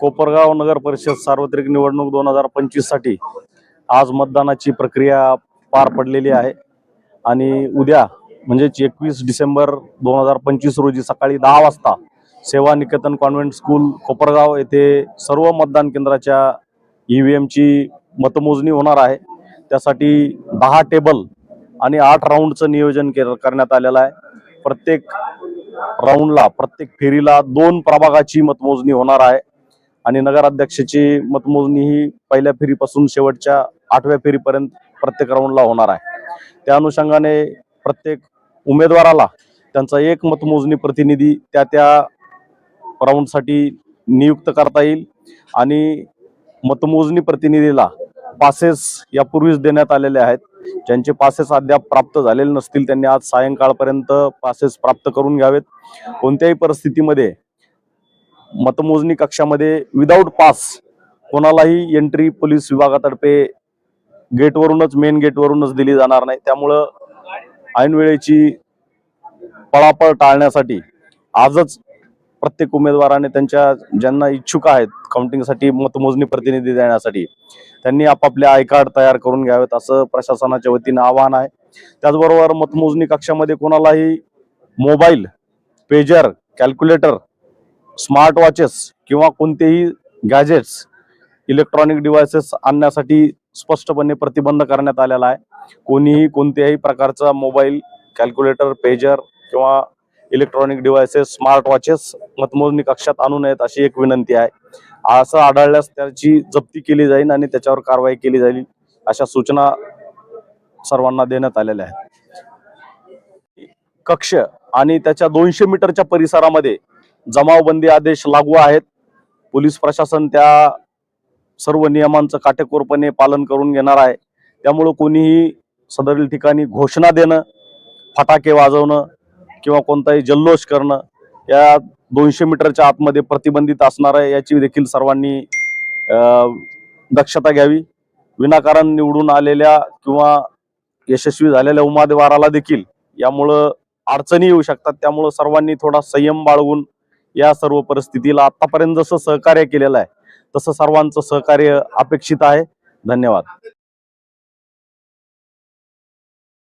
कोपरगाव नगर परिषद सार्वत्रिक निवडणूक दोन हजार पंचवीससाठी आज मतदानाची प्रक्रिया पार पडलेली आहे. आणि उद्या म्हणजेच एकवीस डिसेंबर दोन हजार पंचवीस रोजी सकाळी दहा वाजता सेवा निकेतन कॉन्व्हेंट स्कूल कोपरगाव येथे सर्व मतदान केंद्राच्या ई व्ही एमची मतमोजणी होणार आहे. त्यासाठी दहा टेबल आणि आठ राऊंडचं नियोजन केलं करण्यात आलेलं आहे. प्रत्येक राऊंडला प्रत्येक फेरीला दोन प्रभागाची मतमोजणी होणार आहे. आणि नगराध्यक्षाची मतमोजणी ही पहिल्या फेरीपासून शेवटच्या आठव्या फेरीपर्यंत प्रत्येक राऊंडला होणार आहे. त्या अनुषंगाने प्रत्येक उमेदवाराला त्यांचा एक मतमोजणी प्रतिनिधी त्या त्या राऊंडसाठी नियुक्त करता येईल. आणि मतमोजणी प्रतिनिधीला पासेस यापूर्वीच देण्यात आलेले आहेत. ज्यांचे पासेस अद्याप प्राप्त झालेले नसतील त्यांनी आज सायंकाळपर्यंत पासेस प्राप्त करून घ्यावेत. कोणत्याही परिस्थितीमध्ये मतमोजणी कक्षामध्ये विदाऊट पास कोणालाही एंट्री पोलीस विभागातर्फे गेटवरूनच मेन गेटवरूनच दिली जाणार नाही. त्यामुळं ऐनवेळेची पळापळ टाळण्यासाठी आजच प्रत्येक उमेदवाराने त्यांच्या ज्यांना इच्छुक आहेत काउंटिंगसाठी मतमोजणी प्रतिनिधी देण्यासाठी त्यांनी आपापले आय कार्ड तयार करून घ्यावेत असं प्रशासनाच्या वतीनं आवाहन आहे. त्याचबरोबर मतमोजणी कक्षामध्ये कोणालाही mobile pager calculator smart watches किंवा कोणतेही गॅजेट्स इलेक्ट्रॉनिक डिव्हायसेस आणण्यासाठी स्पष्टपणे प्रतिबंध करण्यात आलेला आहे. कोणीही कोणत्याही प्रकारचा मोबाईल कॅल्क्युलेटर पेजर किंवा इलेक्ट्रॉनिक डिव्हायसेस स्मार्ट वॉचेस मतमोजणी कक्षात आणू नयेत अशी एक विनंती आहे. असं आढळल्यास त्याची जप्ती केली जाईल आणि त्याच्यावर कारवाई केली जाईल अशा सूचना सर्वांना देण्यात आलेल्या आहेत. कक्ष आणि त्याच्या दोनशे मीटरच्या परिसरामध्ये जमावबंदी आदेश लागू आहेत. पोलीस प्रशासन त्या सर्व नियमांचं काटेकोरपणे पालन करून घेणार आहे. त्यामुळं कोणीही सदरील ठिकाणी घोषणा देणं फटाके वाजवणं किंवा कोणताही जल्लोष करणं या दोनशे मीटरच्या आतमध्ये प्रतिबंधित असणार आहे याची देखील सर्वांनी दक्षता घ्यावी. विनाकारण निवडून आलेल्या किंवा यशस्वी झालेल्या उमेदवाराला देखील यामुळं अडचणी येऊ शकतात. त्यामुळं सर्वांनी थोडा संयम बाळगून या सर्व परिस्थितीला आतापर्यंत जसं सहकार्य केलेलं आहे तसं सर्वांचं सहकार्य अपेक्षित आहे. धन्यवाद.